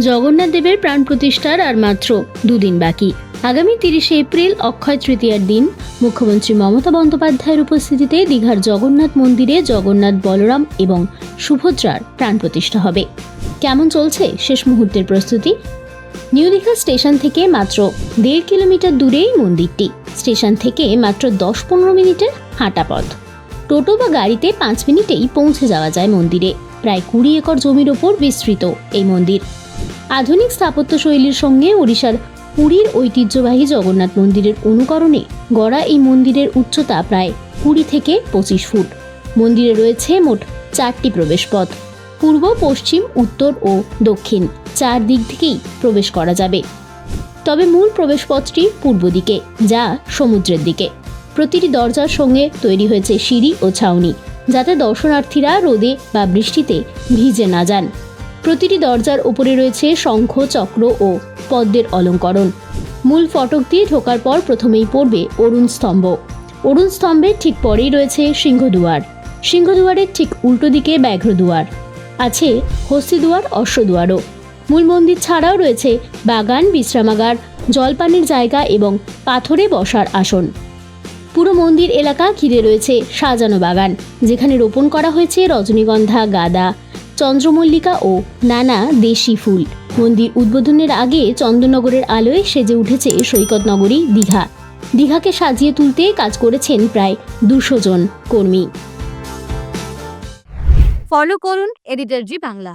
জগন্নাথ দেবের প্রাণ প্রতিষ্ঠার আর মাত্র দুদিন বাকি। আগামী তিরিশে এপ্রিল অক্ষয় তৃতীয়ার দিন মুখ্যমন্ত্রী মমতা বন্দ্যোপাধ্যায়ের উপস্থিতিতে দীঘার জগন্নাথ মন্দিরে জগন্নাথ বলরাম এবং সুভদ্রার প্রাণ প্রতিষ্ঠা হবে। কেমন চলছে শেষ মুহূর্তের প্রস্তুতি? নিউ দীঘা স্টেশন থেকে মাত্র দেড় কিলোমিটার দূরেই মন্দিরটি। স্টেশন থেকে মাত্র দশ পনেরো মিনিটের হাঁটা পথ। টোটো বা গাড়িতে পাঁচ মিনিটেই পৌঁছে যাওয়া যায় মন্দিরে। প্রায় কুড়ি একর জমির ওপর বিস্তৃত এই মন্দির। আধুনিক স্থাপত্য শৈলীর সঙ্গে ওড়িশার পুরীর ঐতিহ্যবাহী জগন্নাথ মন্দিরের অনুকরণে গড়া এই মন্দিরের উচ্চতা প্রায় কুড়ি থেকে পঁচিশ ফুট। মন্দিরে রয়েছে মোট চারটি প্রবেশপথ, পূর্ব, পশ্চিম, উত্তর ও দক্ষিণ। চার দিক থেকেই প্রবেশ করা যাবে। তবে মূল প্রবেশপথটি পূর্ব দিকে, যা সমুদ্রের দিকে। প্রতিটি দরজার সঙ্গে তৈরি হয়েছে সিঁড়ি ও ছাউনি, যাতে দর্শনার্থীরা রোদে বা বৃষ্টিতে ভিজে না যান। প্রতিটি দরজার উপরে রয়েছে শঙ্খ, চক্র ও পদ্মের অলঙ্করণ। মূল ফটক দিয়ে ঢোকার পর প্রথমেই পড়বে অরুণ স্তম্ভ। অরুণ স্তম্ভের ঠিক পরেই রয়েছে সিংহদুয়ার। সিংহদুয়ারের ঠিক উল্টো দিকে ব্যাঘ্রদুয়ার। আছে হস্তিদুয়ার, অশ্বদুয়ারও। মূল মন্দির ছাড়াও রয়েছে বাগান, বিশ্রামাগার, জলপানির জায়গা এবং পাথরে বসার আসন। পুরো মন্দির এলাকা ঘিরে রয়েছে সাজানো বাগান, যেখানে রোপণ করা হয়েছে রজনীগন্ধা, গাঁদা চন্দ্রমল্লিকা ও নানা দেশি ফুল। মন্দির উদ্বোধনের আগে চন্দ্রনগরের আলোয় সেজে উঠেছে সৈকত নগরী দীঘা। দীঘাকে সাজিয়ে তুলতে কাজ করেছেন প্রায় দুশো জন কর্মী। ফলো করুন এডিটারজি বাংলা